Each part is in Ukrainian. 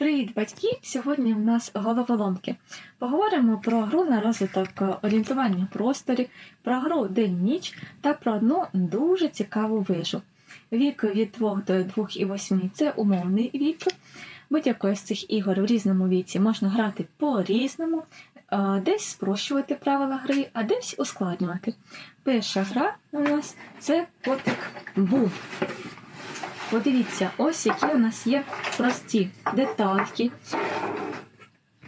Привіт, батьки! Сьогодні в нас головоломки. Поговоримо про гру на розвиток орієнтування в просторі, про гру день-ніч та про одну дуже цікаву вижу. Вік від 2 до 2,8 – це умовний вік. Будь-якої з цих ігор в різному віці можна грати по-різному, десь спрощувати правила гри, а десь ускладнювати. Перша гра у нас це котик Бу. Подивіться, ось які у нас є прості детальки.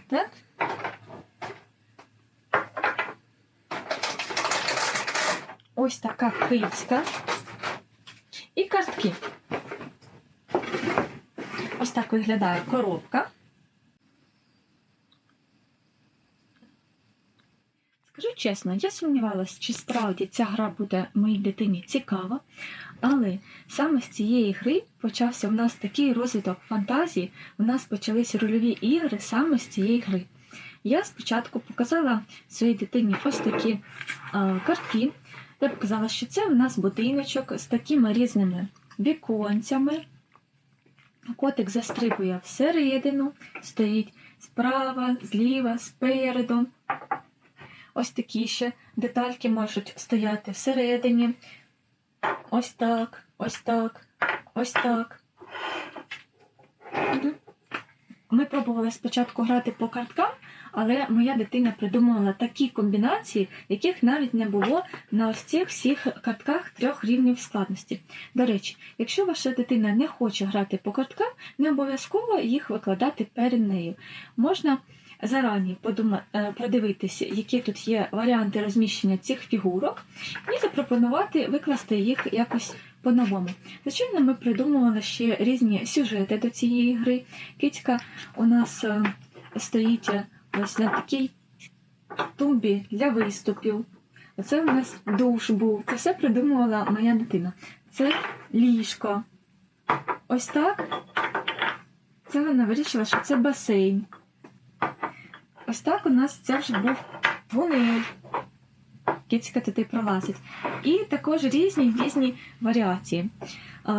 Так? Ось така кицька і картки. Ось так виглядає коробка. Чесно, я сумнівалася, чи справді ця гра буде моїй дитині цікава, але саме з цієї гри почався в нас такий розвиток фантазії, у нас почалися рольові ігри саме з цієї гри. Я спочатку показала своїй дитині ось такі а, картки. Я показала, що це у нас будиночок з такими різними віконцями. Котик застрибує всередину, стоїть справа, зліва, спереду. Ось такі ще детальки можуть стояти всередині. Ось так, ось так, ось так. Ми пробували спочатку грати по карткам, але моя дитина придумала такі комбінації, яких навіть не було на ось цих всіх картках трьох рівнів складності. До речі, якщо ваша дитина не хоче грати по карткам, не обов'язково їх викладати перед нею. Можна зарані е, продивитися, які тут є варіанти розміщення цих фігурок, і запропонувати викласти їх якось по-новому. Звичайно, ми придумували ще різні сюжети до цієї гри. Кицька у нас е, стоїть е, ось на такій тумбі для виступів. Оце у нас душ був. Це все придумувала моя дитина. Це ліжко. Ось так. Це вона вирішила, що це басейн. Ось так у нас це вже був тунель. Кицька туди пролазить. І також різні різні варіації.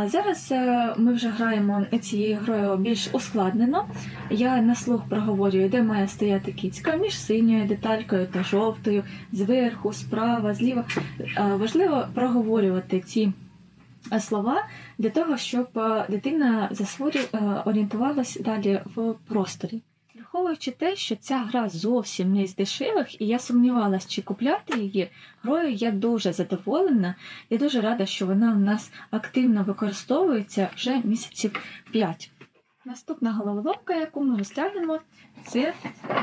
Зараз е, ми вже граємо цією грою більш ускладнено. Я на слух проговорюю, де має стояти кицька між синьою деталькою та жовтою, зверху, справа, зліва. Е, Важливо проговорювати ці е, слова для того, щоб дитина засвоює, орієнтувалась далі в просторі. Враховуючи те, що ця гра зовсім не з дешевих, і я сумнівалась, чи купляти її, грою я дуже задоволена. Я дуже рада, що вона в нас активно використовується вже місяців 5. Наступна головоломка, яку ми розглянемо, це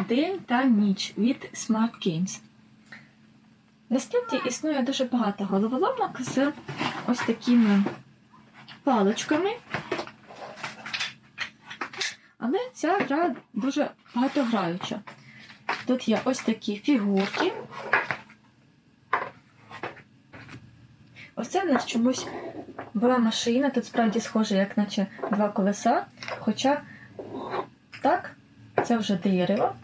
День та ніч від Smart Games. Насправді існує дуже багато головоломок з ось такими паличками. Але ця гра дуже багатограюча. Тут є ось такі фігурки. Ось це в нас чомусь була машина, тут справді схоже, як наче два колеса. Хоча так, це вже дерево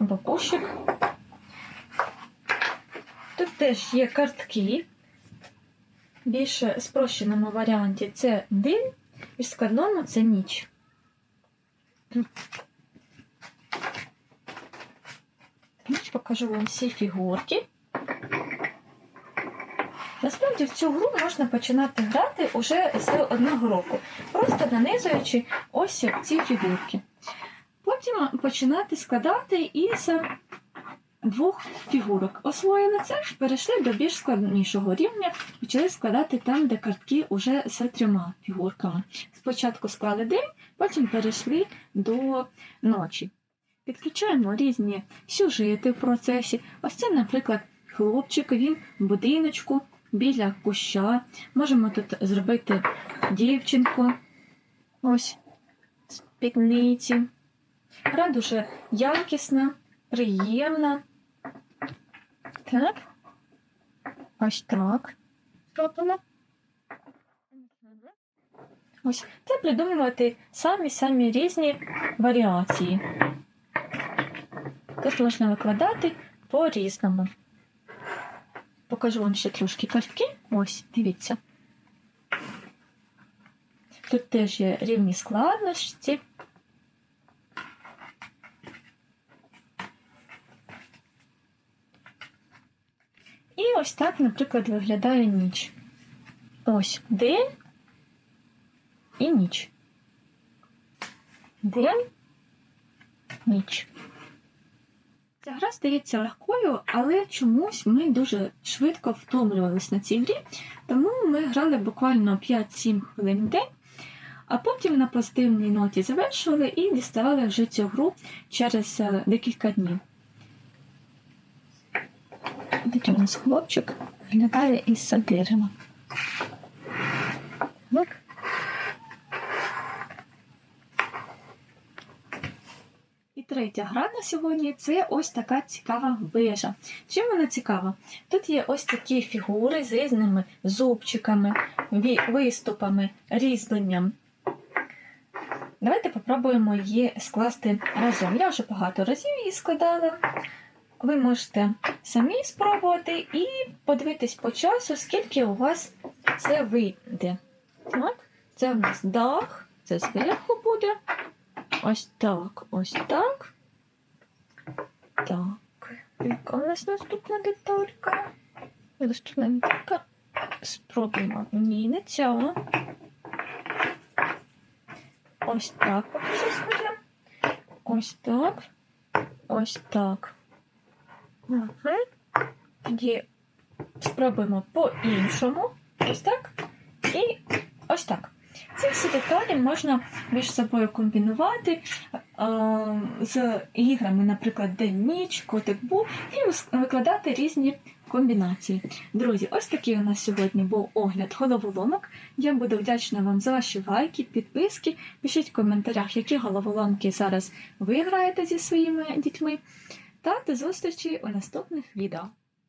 або кущик. Тут теж є картки. В більш спрощеному варіанті це день, і в складному це ніч. Покажу вам всі фігурки. Насправді в цю гру можна починати грати уже з одного року, просто нанизуючи ось ці фігурки. Потім починати складати із двох фігурок. Освоїли це, перейшли до більш складнішого рівня, почали складати там, де картки вже з трьома фігурками. Спочатку склали день, потім перейшли до ночі. Підключаємо різні сюжети в процесі. Ось це, наприклад, хлопчик, він в будиночку біля куща. Можемо тут зробити дівчинку. Ось з пікниці. Гра дуже якісна, приємна. Так. Ось так. Робимо. Ось це придумувати самі-самі різні варіації. Тут можна викладати по-різному. Покажу вам ще трошки картки. Ось, дивіться. Тут теж є рівні складності. І ось так, наприклад, виглядає ніч. Ось день і ніч. День, ніч. Ця гра здається легкою, але чомусь ми дуже швидко втомлювалися на цій грі, тому ми грали буквально 5-7 хвилин в день, а потім на позитивній ноті завершували і діставали вже цю гру через е, декілька днів. Де у нас хлопчик виглядає із. Так. І третя гра на сьогодні це ось така цікава вежа. Чим вона цікава? Тут є ось такі фігури з різними зубчиками, виступами, різьбленням. Давайте попробуємо її скласти разом. Я вже багато разів її складала. Ви можете самі спробувати і подивитись по часу, скільки у вас це вийде. Так, це в нас дах, це зверху буде. Ось так, ось так. Так. Яка у нас наступна деталька? Електроника. Спробуємо. Ні, не ця. Ось так. Ось так. Ось так. Ага. Тоді спробуємо по-іншому. Ось так. І ось так. Ці всі деталі можна між собою комбінувати з іграми, наприклад, день ніч, котик був, і викладати різні комбінації. Друзі, ось такий у нас сьогодні був огляд головоломок. Я буду вдячна вам за ваші лайки, підписки. Пишіть в коментарях, які головоломки зараз ви граєте зі своїми дітьми. Та до зустрічі у наступних відео.